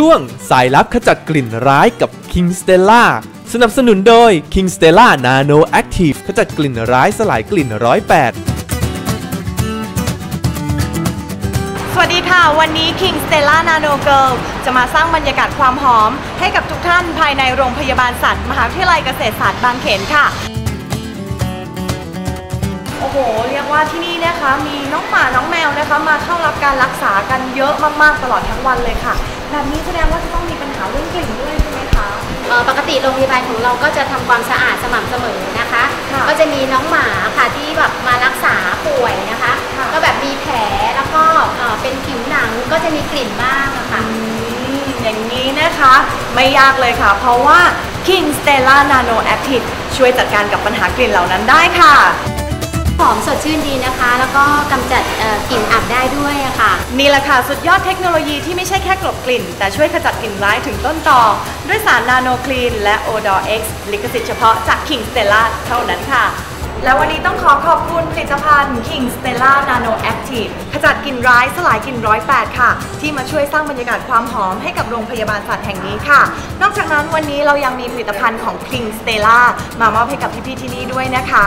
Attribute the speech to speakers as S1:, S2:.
S1: ช่วงสายลับขจัดกลิ่นร้ายกับ King Stella สนับสนุนโดย King Stella Nano Active ขจัดกลิ่นร้ายสลายกลิ่นร้อยแปด
S2: สวัสดีค่ะ วันนี้ King Stella Nano Girl จะมาสร้างบรรยากาศความหอม ให้กับทุกท่านภายในโรงพยาบาลสัตว์ มหาวิทยาลัยเกษตรศาสตร์บางเขนค่ะ โอ้โห เรียกว่าที่นี่นะคะ มีน้องหมา น้องแมวนะคะ มาเข้ารับการรักษากันเยอะมาก ๆ ตลอดทั้งวันเลยค่ะ แบบนี้แสดงว่าจะต้องมีปัญหาเรื่องกลิ่นด้วยใช่ไหมคะ
S3: เอ่อปกติโรงพยาบาลของเราก็จะทำความสะอาดสม่ำเสมอนะคะ
S2: ค่ะ
S3: ก็จะมีน้องหมาค่ะที่แบบมารักษาป่วยนะคะ
S2: ค่ะ
S3: ก็แบบมีแผลแล้วก็เอ่อเป็นผิวหนังก็จะมีกลิ่นบ้างอะค่ะ
S2: อืมอย่างนี้นะคะไม่ยากเลยค่ะ เพราะว่า King Stella Nano Active ช่วยจัดการกับปัญหากลิ่นเหล่านั้นได้ค่ะ
S3: หอมสด ชื่นดีนะคะ แล้วก็กำจัดเอ่อกลิ่นอับได้ด้วยอะค่ะ
S2: นี่แหละค่ะ สุดยอดเทคโนโลยีที่ไม่ใช่แค่กลบกลิ่น แต่ช่วยขจัดกลิ่นร้ายถึงต้นตอด้วยสารนาโนคลีนและ Odor X ลิขสิทธิ์เฉพาะจาก King Stella เท่านั้นค่ะ และวันนี้ต้องขอขอบคุณผลิตภัณฑ์ King Stella Nano Active ขจัดกลิ่นร้ายสลายกลิ่นร้อยแปดค่ะ ที่มาช่วยสร้างบรรยากาศความหอมให้กับโรงพยาบาลสัตว์แห่งนี้ค่ะ นอกจากนั้นวันนี้เรายังมีผลิตภัณฑ์ของ King Stella มามอบให้กับพี่ๆที่นี่ด้วยนะคะ